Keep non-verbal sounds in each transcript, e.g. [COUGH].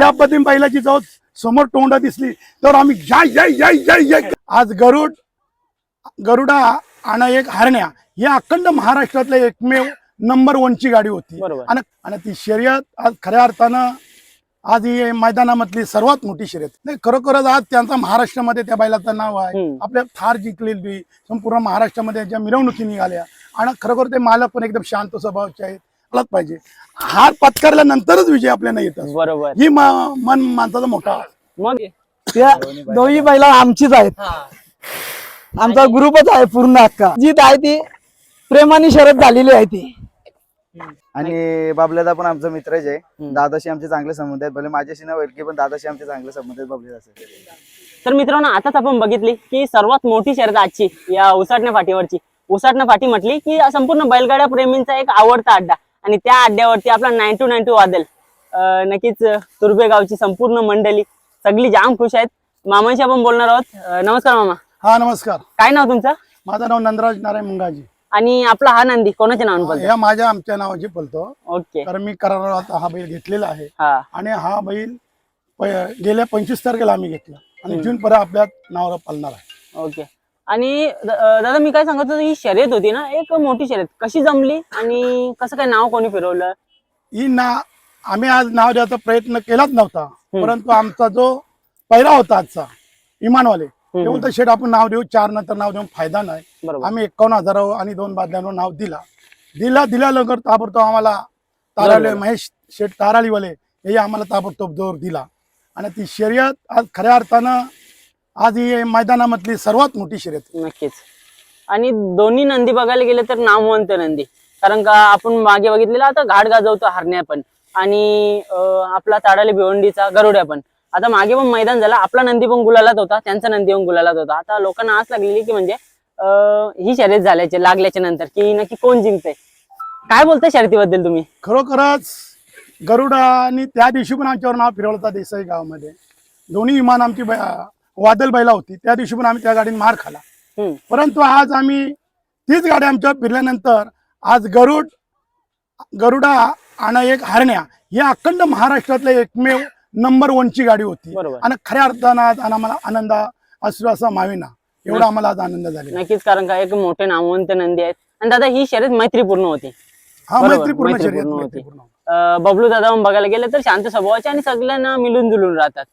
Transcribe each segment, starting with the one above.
त्या पद्धतीने बैलाची जाऊ समोर तोंड दिसली. तर आम्ही जय जय जय जय जय आज गरुड गरुडा आणि एक हरण्या. ही अखंड महाराष्ट्रातल्या एकमेव नंबर वनची गाडी होती. आणि ती शर्यत आज खऱ्या अर्थानं आज ही मैदानामधली सर्वात मोठी शर्यत. नाही खरोखरच आज त्यांचा महाराष्ट्रामध्ये त्या बैलाचं नाव आहे. आपल्या थार जिंकलेली संपूर्ण महाराष्ट्रामध्ये ज्या मिरवणुकी निघाल्या. आणि खरोखर ते मालक पण एकदम शांत स्वभावाचे आहेत. आलाच पाहिजे. हार पत्करल्यानंतरच विजय आपल्याला येतात बरोबर. ही मा- मन माणसाचा मोठा मग? त्या दोन्ही बैला आमचीच आहेत. आमचा ग्रुपच आहे पूर्ण अख्खा. जीत आहे ती. प्रेमाने शरद झालेली आहे ती. आणि बाबल्यादा पण आमचा मित्रच आहे. दादाशी आमचे चांगले संबंध आहेत. भले माझ्याशी ना की पण दादाशी आमचे चांगले संबंध आहेत बाबल्यादाचे तर मित्रांनो आताच आपण बघितली की सर्वात मोठी शर्यत आजची या उसाटण्या फाटीवरची. उसाटण्या फाटी म्हटली की संपूर्ण बैलगाड्या प्रेमींचा एक आवडता अड्डा. आणि त्या अड्ड्यावरती आपला नाईन टू नाईन टू वादल. नक्कीच तुर्बे गावची संपूर्ण मंडळी सगळी जाम खुश आहेत. मामांशी आपण बोलणार आहोत. नमस्कार मामा. हा नमस्कार. काय नाव तुमचं? माझं नाव नंदराज नारायण मुंगाजी. आणि आपला हा नंदी कोणाच्या नावाने बोलतो या माझ्या आमच्या नावाची बोलतो. ओके. कारण मी करारात हा बैल घेतलेला आहे. आणि हा बैल गेल्या पंचवीस तारखेला आम्ही घेतला. आणि जून पर्यंत आपल्या नावाला पालणार आहे. ओके. आणि दादा मी काय सांगत होतो ही शर्यत होती ना एक मोठी शर्यत. कशी जमली आणि कसं काय नाव कोणी फिरवलं? ही ना आम्ही आज नाव द्यायचा प्रयत्न केलाच नव्हता. परंतु आमचा जो पहिला होता आजचा इमानवाले ते बोलतो शेठ आपण नाव देऊ चार नंतर नाव देऊन फायदा नाही. आम्ही एकावन्न हजारावर आणि दोन बादल्यांवर नाव दिला. दिला दिल्यानंतर ताबडतोब आम्हाला ताराले महेश शेठ ताराळीवाले हे आम्हाला ताबडतोब जोर दिला. आणि ती शर्यत आज खऱ्या अर्थानं आज ही मैदानामधली सर्वात मोठी शर्यत नक्कीच. आणि दोन्ही नंदी बघायला गेले तर नामवंत नंदी. कारण का आपण मागे बघितलेला आता घाट गाजवतो हरण्या पण. आणि अं, आपला ताडाले भिवंडीचा गरुड्या पण. आता मागे पण मैदान झालं. आपला नंदी पण गुलालात होता. त्यांचा नंदी पण गुलालात होता. आता लोकांना आस लागलेली की म्हणजे अं, ही शर्यत झाल्याचे लागल्याच्या नंतर की नक्की कोण जिंकतंय? काय बोलताय शर्यतीबद्दल तुम्ही? खरोखरच गरुडा आणि त्या दिवशी पण आमच्यावर नाव फिरवलं होता देसाई गावामध्ये. दोन्ही विमान आमची बै- वादल बैला होती. त्या दिवशी पण आम्ही त्या गाडीने मार खाला. परंतु आज आम्ही तीच गाडी आमच्यावर फिरल्यानंतर आज गरुड गरुडा आणि एक हरण्या ही अखंड महाराष्ट्रातल्या एकमेव नंबर वनची गाडी होती. आणि खऱ्या अर्थानं आज आम्हाला आनंद असू असा मावेना. एवढा आम्हाला आज आनंद झाला नक्कीच कारण का एक मोठे नामवंत नंदी आहेत. आणि दादा ही शर्यत मैत्रीपूर्ण होती. हा मैत्रीपूर्ण शर्यत होती. बबलू दादा बघायला गेलं तर शांत स्वभावाचे आणि सगळ्यांना मिळून जुळून राहतात.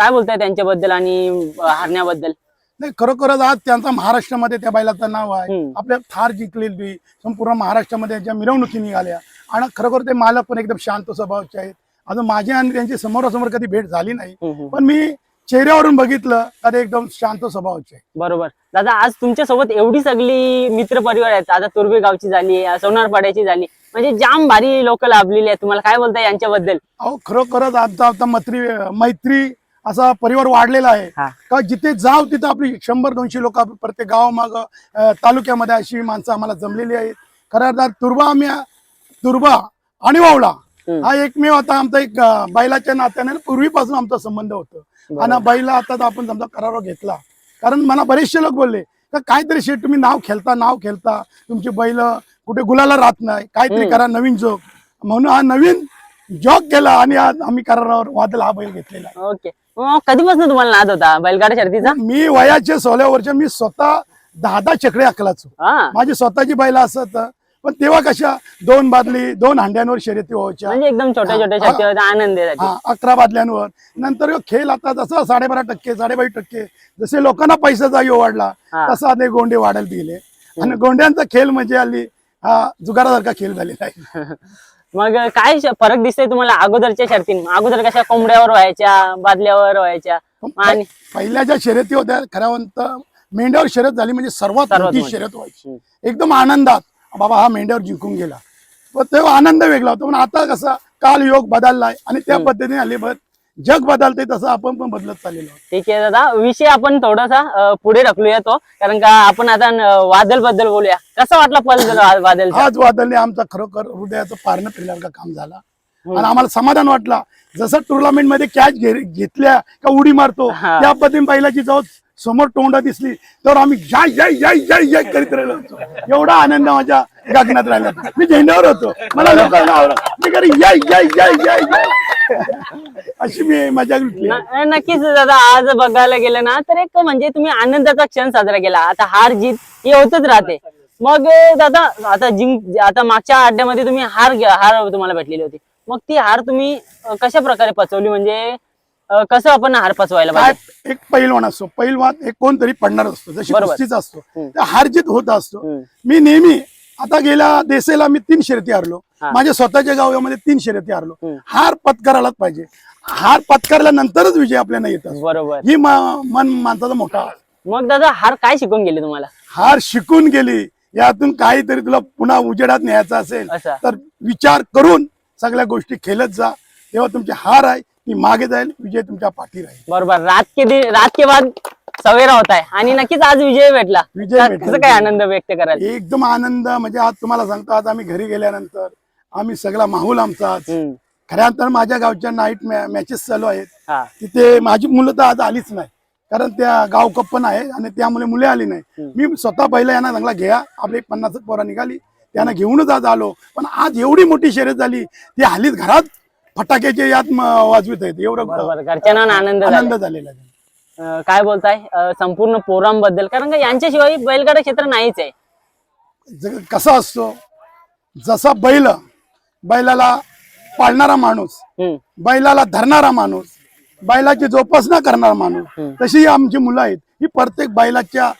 काय बोलताय त्यांच्याबद्दल आणि हरण्याबद्दल? नाही खरोखरच आज त्यांचा महाराष्ट्रामध्ये त्या बैलाचं नाव आहे. आपल्या थार जिंकलेली संपूर्ण महाराष्ट्रामध्ये ज्या मिरवणुकी निघाल्या. आणि खरोखर ते मालक पण एकदम शांत स्वभावाचे आहेत. अजून माझी आणि त्यांची समोरासमोर कधी भेट झाली नाही. पण मी चेहऱ्यावरून बघितलं तर एकदम शांत स्वभावाचे आहे बरोबर. दादा आज तुमच्यासोबत एवढी सगळी मित्र परिवार आहेत. आता तुर्बे गावची झाली सोनारपाड्याची झाली. म्हणजे जाम भारी लोक लाभलेली आहेत. तुम्हाला काय बोलताय यांच्याबद्दल? अहो खरोखरच आमचा आता मैत्री मैत्री असा परिवार वाढलेला आहे. का जिथे जाव तिथं आपली शंभर दोनशे लोक प्रत्येक गावामाग तालुक्यामध्ये अशी माणसं आम्हाला जमलेली आहेत खऱ्या अर्थात तुर्बा आम्ही तुर्बा आणि वावळा हम्म. हा एकमेव आता आमचा एक बैलाच्या नात्याने पूर्वीपासून आमचा संबंध होतो आणि बैला आता आपण समजा करार घेतला कारण मला बरेचसे लोक बोलले का काहीतरी शेट तुम्ही नाव खेळता नाव खेळता तुमची बैल कुठे गुलाला राहत नाही काहीतरी. करा नवीन जोग म्हणून हा नवीन जॉग केला आणि आज आम्ही करारावर वादल हा बैल घेतलेला. ओके कधीपासून तुम्हाला नाद होता? बैलगाडा शर्तीचा मी वयाचे वर्ष मी स्वतः दहा दहा चकडे अकलाचो. हा. माझी स्वतःची बैल असत पण तेव्हा कशा दोन बादली दोन हांड्यांवर शर्यती व्हायच्या. म्हणजे एकदम छोट्या छोट्या हा. शर्तीवर आनंद आहे हा अकरा बादल्यांवर. नंतर ह्यो खेळ आता जसं साडेबारा टक्के साडेबावीस टक्के जसे लोकांना पैशाचा यो वाढला हा. तसा ते गोंडे वाढत गेले. आणि गोंड्यांचा खेळ म्हणजे हल्ली हा जुगारासारखा खेळ झालेला आहे. [LAUGHS] मग काय फरक दिसतोय तुम्हाला? अगोदरच्या शर्तीन. अगोदर कशा कोंबड्यावर व्हायच्या बादल्यावर व्हायच्या? आणि पहिल्या ज्या शर्यती होत्या खऱ्यावंत मेंढ्यावर शर्यत झाली म्हणजे सर्वात सर्वात मोठी. मोठी. शर्यत व्हायची. एकदम आनंदात. बाबा हा मेंढ्यावर जिंकून गेला. पण तेव्हा आनंद वेगळा होता. पण आता कसा काल योग बदललाय आणि त्या पद्धतीने बद- जग बदलते तसं आपण पण बदलत चाललेलो. ठीक आहे दादा विषय आपण थोडासा पुढे ढकलूया तो. कारण का आपण आता वादलबद्दल बोलूया. कसा वाटला पल वादल आज वादळने आमचा खरोखर हृदयाचं पारणं फिरल्याचं काम झाला. आणि आम्हाला समाधान वाटला. जसं टुर्नामेंटमध्ये कॅच घेतल्या का उडी मारतो. त्या पद्धतीने बैलाची जाऊ समोर तोंडा दिसली तर आम्ही जय जय जय जय जय करीत राहिलो. एवढा आनंद माझ्या गगनात राहिला. मी झेंड्यावर होतो. मला लोकांना आवडत मी घरी जय जय जय जय जय. अशी मी मजा नक्कीच दादा आज बघायला गेलं ना तर एक म्हणजे तुम्ही आनंदाचा क्षण साजरा केला. आता हार जीत हे होतच राहते. मग दादा आता जिंक आता मागच्या अड्ड्यामध्ये तुम्ही हार हार तुम्हाला भेटलेली होती. मग ती हार तुम्ही कशा प्रकारे पचवली? म्हणजे अं, कसं आपण हार पचवायला काय पाहिजे? एक पैलवान असतो पैलवान एक कोणतरी पडणार असतो जशी बरोबर. कुस्तीचा असतो हम्म. त्या हारजीत होत असतो. हम्म. मी नेहमी आता गेल्या देशाला मी तीन शर्यती हारलो. हा. माझ्या स्वतःच्या गावामध्ये तीन शर्यती हारलो. हम्म. हार पत्करायलाच पाहिजे. हार पत्करल्यानंतरच विजय आपल्याला येतात बरोबर. ही मा- मन माणसाचा मोठा मग दादा हार काय शिकून गेले तुम्हाला? हार शिकून गेली. यातून काहीतरी तुला पुन्हा उजेडात न्यायचा असेल असा. तर विचार करून सगळ्या गोष्टी खेळत जा. तेव्हा तुमची हार आहे. ती मागे जाईल विजय तुमच्या पाठी राहील. बरोबर. रात के दिन रात के बाद सवेरा होत आहे आणि नक्कीच आज विजय भेटला. विजय का- भेटला. कसं काय आनंद व्यक्त कराल? एकदम आनंद. म्हणजे आज तुम्हाला सांगतो आज आम्ही घरी गेल्यानंतर आम्ही सगळा माहोल आमचा आज. हम्म. खऱ्या तर माझ्या गावच्या नाईट मॅचेस चालू आहेत. हा. तिथे माझी मुलं तर आज आलीच नाही. कारण त्या गाव कप्पन आहे आणि त्यामुळे मुले आली नाही. मी स्वतः पहिला यांना चांगला घ्या आपली पन्नास पोरा निघाली. त्यांना घेऊनच आज आलो. पण आज एवढी मोठी शर्यत झाली ती हल्लीच घरात फटाक्याचे यात वाजवित आहेत एवढं बरोबर घरच्यांना आनंद झाला. आनंद झालेला आहे. अं, काय बोलताय? अं, संपूर्ण पोरांबद्दल. कारण का यांच्याशिवाय बैलगाडा क्षेत्र नाहीच आहे. जग- कसा असतो? जसा बैल बैलाला पाळणारा माणूस हम्म. बैलाला धरणारा माणूस बैलाची जोपासना करणारा माणूस हम्म. तशी ही आमची मुलं आहेत. ही प्रत्येक बैलाच्या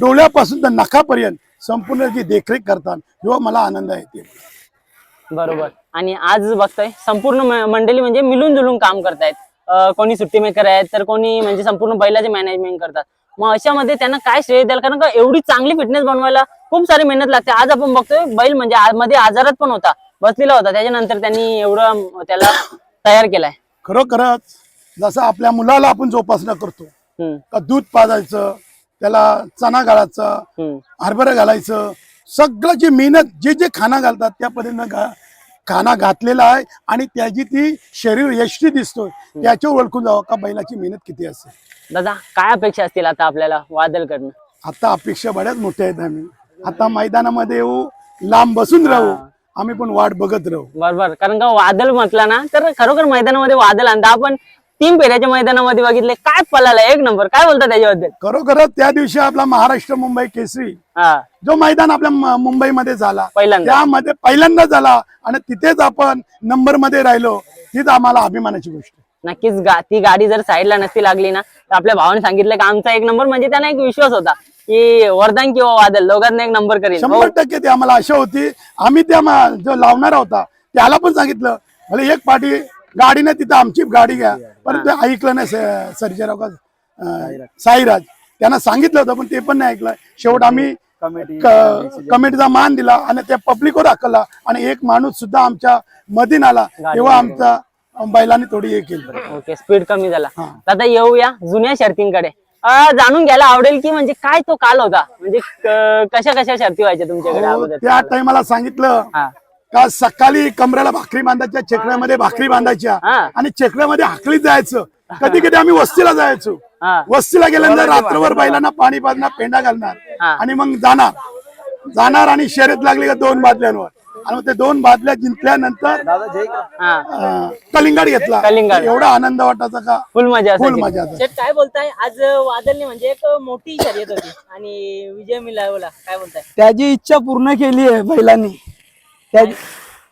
डोळ्यापासून तर नखापर्यंत संपूर्ण जी देखरेख करतात किंवा मला आनंद आहे. ते बरोबर. आणि आज बघतोय संपूर्ण म- मंडळी म्हणजे मिळून जुळून काम करतायत. कोणी सुट्टी मेकर आहेत तर कोणी म्हणजे संपूर्ण बैलाचे मॅनेजमेंट करतात. मग अशामध्ये त्यांना काय श्रेय द्याल? कारण का एवढी चांगली फिटनेस बनवायला खूप सारी मेहनत लागते. आज आपण बघतोय बैल म्हणजे मध्ये आजारात पण होता बसलेला होता. त्याच्यानंतर त्यांनी एवढं त्याला तयार केलाय. खरोखरच जसं आपल्या मुलाला आपण जोपासना करतो का दूध पाजायचं त्याला चणा घालायचं. हरभरा घालायचं सगळं जे मेहनत जे जे खाना घालतात त्या पद्धतीनं घा खाना घातलेला आहे आणि त्याची ती शरीर यष्टी दिसतोय. त्याच्यावर ओळखून जावं का बैलाची मेहनत किती असते दादा काय अपेक्षा असतील आता आपल्याला वादल करणं? आता अपेक्षा बऱ्याच मोठ्या आहेत आम्ही. आता मैदानामध्ये येऊ लांब बसून राहू. आम्ही पण वाट बघत राहू. बरोबर. कारण का वादळ म्हटलं ना तर खरोखर मैदानामध्ये वादळ आणता आपण तीन फेऱ्याच्या मैदानामध्ये बघितले. काय पळाला? एक नंबर. काय बोलता त्याच्याबद्दल? खरोखरच त्या दिवशी आपला महाराष्ट्र मुंबई केसरी हा. जो मैदान आपल्या मुंबईमध्ये झाला पहिल्यांदा. त्यामध्ये पहिल्यांदा झाला आणि तिथेच आपण नंबरमध्ये राहिलो हीच आम्हाला अभिमानाची गोष्ट आहे. नक्कीच गा ती गाडी जर साईडला नसती लागली ना तर आपल्या भावाने सांगितलं का आमचा एक नंबर म्हणजे त्यांना एक विश्वास होता की वरदान किंवा वादल दोघांना एक नंबर करेल हो, शंभर टक्के ते आम्हाला आशा होती. आम्ही त्या मा- जो लावणारा होता त्याला पण सांगितलं भले एक पाठी गाडीने तिथं आमची गाडी घ्या. पण ते ऐकलं नाही सर्जेराव का साईराज. त्यांना सांगितलं होतं पण ते पण नाही ऐकलं. शेवट आम्ही कमिटीचा मान दिला आणि त्या पब्लिकवर हाकला आणि एक माणूस सुद्धा आमच्या मधीन आला. तेव्हा आमचा बैलाने थोडी हे केली. ओके स्पीड कमी झाला. आता येऊया जुन्या शर्तींकडे. जाणून घ्यायला आवडेल की म्हणजे काय तो काल होता? म्हणजे कशा कशा शर्ती व्हायच्या तुमच्याकडे त्या टायमाला सांगितलं. का सकाळी कमऱ्याला भाकरी बांधायच्या चेकड्यामध्ये भाकरी बांधायच्या. आणि चेकड्यामध्ये हाकलीत जायचं. कधी कधी आम्ही वस्तीला जायचो. हा. वस्तीला गेल्यानंतर रात्रभर बैलांना पाणी पाजणार पेंडा घालणार. आणि मग जाणार. जाणार आणि शर्यत लागली का दोन बादल्यांवर. आणि मग ते दोन बादल्या जिंकल्यानंतर हा. कलिंगड घेतला. कलिंगड. एवढा आनंद वाटायचा का? फुल मजा फुल. मजा काय बोलताय? आज वादलने म्हणजे एक मोठी शर्यत होती आणि विजय मिळवला काय बोलताय? त्याची इच्छा पूर्ण केली आहे बैलांनी. त्या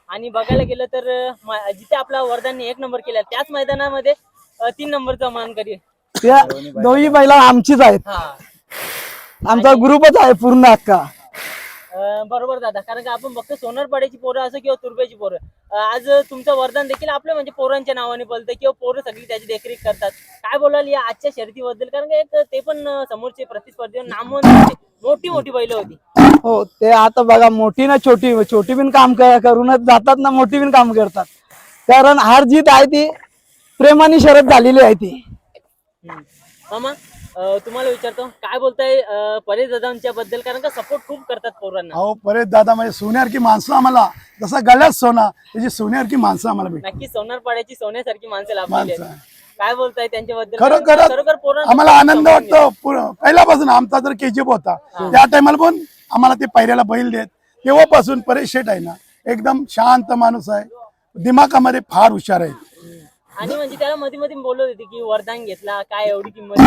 आणि बघायला गेलं तर म- जिथे आपला वर्धनने एक नंबर केला त्याच मैदानामध्ये अ, तीन नंबरचा मान करी त्या दोन्ही बैला आमचीच आहेत. हा. आमचा ग्रुपच आहे पूर्ण अख्खा. अ, बरोबर दादा. कारण का आपण बघतो सोनरपाड्याची पोरं असो किंवा तुर्ब्याची पोरं अ, आज तुमचं वरदान देखील आपलं म्हणजे पोरांच्या नावाने बोलतं किंवा पोरं सगळी त्याची देखरेख करतात. काय बोलाल या आजच्या शर्यतीबद्दल? कारण का एक ते पण अ, समोरचे प्रतिस्पर्धी नामवंत. मोठी मोठी बैल होती. हो ते आता बघा मोठी ना छोटी छोटी बिन काम क- करूनच जातात ना मोठी बिन काम करतात. कारण हार जीत आहे ती प्रेमाने शरद झालेली आहे ती. हम्म. मामा अ, तुम्हाला विचारतो काय बोलताय अ, परेश दादांच्या बद्दल? कारण का सपोर्ट खूप करतात पोरांना. अहो परेश दादा म्हणजे सोन्यासारखी माणसं आम्हाला जसा गळ्यात सोना त्याची सोन्यासारखी माणसं आम्हाला भेटली नक्की सोनारपाड्याची सोन्यासारखी माणसं लाभलेली माणसं काय बोलताय त्यांच्याबद्दल? खरं- कारण खरं खरोखर आम्हाला खूप आनंद समजून वाटतो. पहिल्यापासून आमचा जर केजीएफ होता. त्या टायमाला पण आम्हाला ते पहिल्याला बैल देत. तेव्हापासून परेश शेठ आहे ना एकदम शांत माणूस आहे. दिमागामध्ये फार हुशार आहे. आणि म्हणजे त्याला मध्ये मध्ये बोलत होते की वरदान घेतला काय एवढी किंमत.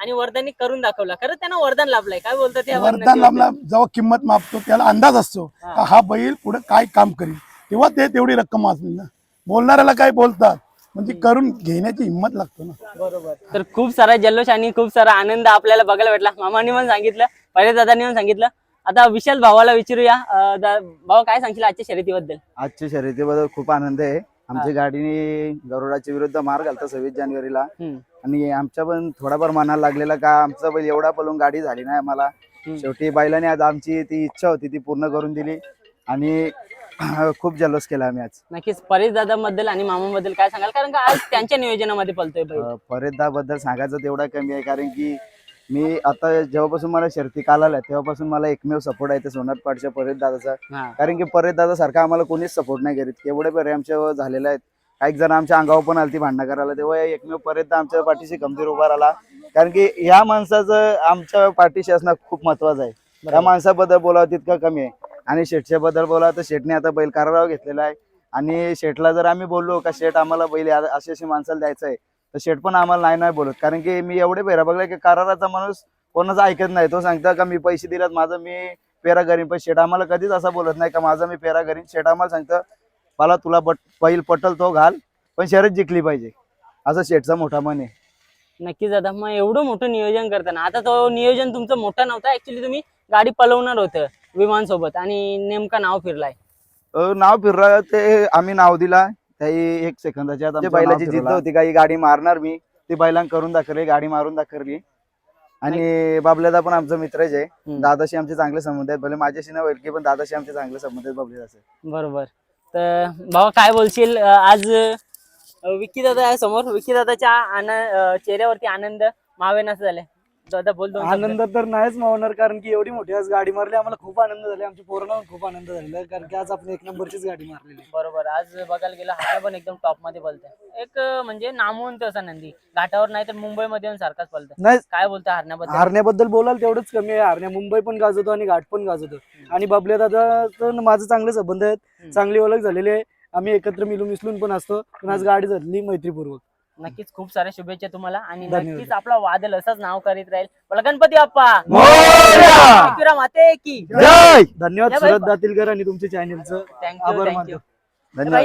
आणि वरदानने करून दाखवला. खरं त्यांना वरदान लाभलंय. काय बोलतात वरदान लाभला जेव्हा किंमत मापतो त्याला अंदाज असतो हा. बैल पुढे काय काम करील. तेव्हा ते तेवढी रक्कम वाचली ना. बोलणाऱ्याला काय बोलतात? म्हणजे करून घेण्याची हिंमत लागतो ना. बरोबर. तर खूप सारा जल्लोष आणि खूप सारा आनंद आपल्याला बघायला भेटला. मामांनी पण सांगितलं पहिले दादांनी पण सांगितलं. आता विशाल भावाला विचारूया. भावा काय सांगशील आजच्या शर्यतीबद्दल? आजच्या शर्यतीबद्दल खूप आनंद आहे. आमच्या गाडीने गरुडाच्या विरुद्ध मार घालता सव्वीस जानेवारीला. आणि आमच्या पण थोडाफार मनाला लागलेला का आमचा बैल एवढा पळून गाडी झाली नाही आम्हाला. शेवटी बैलाने आज आमची ती इच्छा होती ती पूर्ण करून दिली. आणि [CLEARS THROAT] खूप जल्लोष केला आम्ही आज. नक्कीच परेश दादाबद्दल आणि मामाबद्दल काय सांगाल? कारण का आज त्यांच्या नियोजनामध्ये पलतोय फरेदा बद्दल सांगायचं तेवढा कमी आहे कारण की मी आता जेव्हापासून मला शर्ती कालाल्या तेव्हापासून मला एकमेव सपोर्ट आहे ते सोनार पाडच्या परेद दादाचा. कारण की परेद दादा सारखा आम्हाला कोणीच सपोर्ट नाही करीत. एवढे बरे आमच्या झालेले आहेत. काही जण आमच्या अंगावर पण आलती भांडणं करायला. तेव्हा एकमेव परेद आमच्या पाठीशी गंभीर उभा राहिला. कारण की ह्या माणसाचं आमच्या पाठीशी असणं खूप महत्वाचं आहे. त्या माणसाबद्दल बोलावं तितकं कमी आहे. आणि शेठच्या बद्दल बोलावं तर शेठने आता बैल काराराव घेतलेला आहे. आणि शेठला जर आम्ही बोललो का शेठ आम्हाला बैल अशी अशी माणसाला द्यायचं आहे. तर शेठ पण आम्हाला नाही नाही बोलत. कारण की मी एवढे पेरा बघला की कराराचा माणूस कोणाचं ऐकत नाही. तो सांगता का मी पैसे दिलात माझं मी पेरा करीन. पण शेठ आम्हाला कधीच असं बोलत नाही का माझं मी पेरा करीन. शेठ आम्हाला सांगतं मला तुला बट बैल पटल तो घाल पण शर्यत जिंकली पाहिजे. असं शेठचा मोठा मन आहे. नक्कीच दादा मग एवढं मोठं नियोजन करताना आता तो नियोजन तुमचं मोठं नव्हतं. ऍक्च्युली तुम्ही गाडी पलवणार होतं विमान सोबत आणि नेमका नाव फिरलाय. अ, नाव फिरलं ते आम्ही नाव दिला त्याही एक सेकंदाच्या आत बैलाची जिद्द होती का ही गाडी मारणार मी ती बैलांना करून दाखवली गाडी मारून दाखवली. आणि बाबल्यादा पण आमचा मित्रच आहे हम्म. दादाशी आमचे चांगले संबंध आहेत. भले माझ्याशी नाही होईल की पण दादाशी आमचे चांगले संबंध आहेत बाबल्यादाचे बरोबर. तर भावा काय बोलशील? अं, आज अं, विक्की दादा आहे समोर. विक्की दादाच्या आन- चेहऱ्यावरती आनंद मावेनास झालाय. दादा बोल दोन. आनंद तर नाहीच मावणार कारण की एवढी मोठी आज गाडी मारली आम्हाला खूप आनंद झाला. आमच्या पोरांना पण खूप आनंद झालेला आहे कारण की आज आपण एक नंबरचीच गाडी मारलेली आहे. बरोबर. आज बघायला गेलं हा पण एकदम टॉपमध्ये बोलतोय एक अं, म्हणजे नामवंत असा नंदी. घाटावर नाही तर मुंबईमध्ये येऊन सारखाच बोलतोय नाही. काय बोलतोय हरण्याबद्दल? हारण्याबद्दल बोलाल तेवढंच कमी आहे. हारण्या मुंबई पण गाजवतो आणि घाट पण गाजवतो. आणि बाबल्या दादा तर माझं चांगले संबंध आहेत. चांगली ओळख झालेली आहे. आम्ही एकत्र मिळून मिसळून पण असतो. पण आज गाडी झाली मैत्रीपूर्वक. नक्कीच खूप साऱ्या शुभेच्छा तुम्हाला. आणि. नक्कीच आपला वादल असंच नाव करीत राहील. बोला गणपती बाप्पा. माते की. धन्यवाद सुरत दातीलकर आणि तुमच्या चॅनलचं थँक्यू आभार थँक्यू मानतो. धन्यवाद.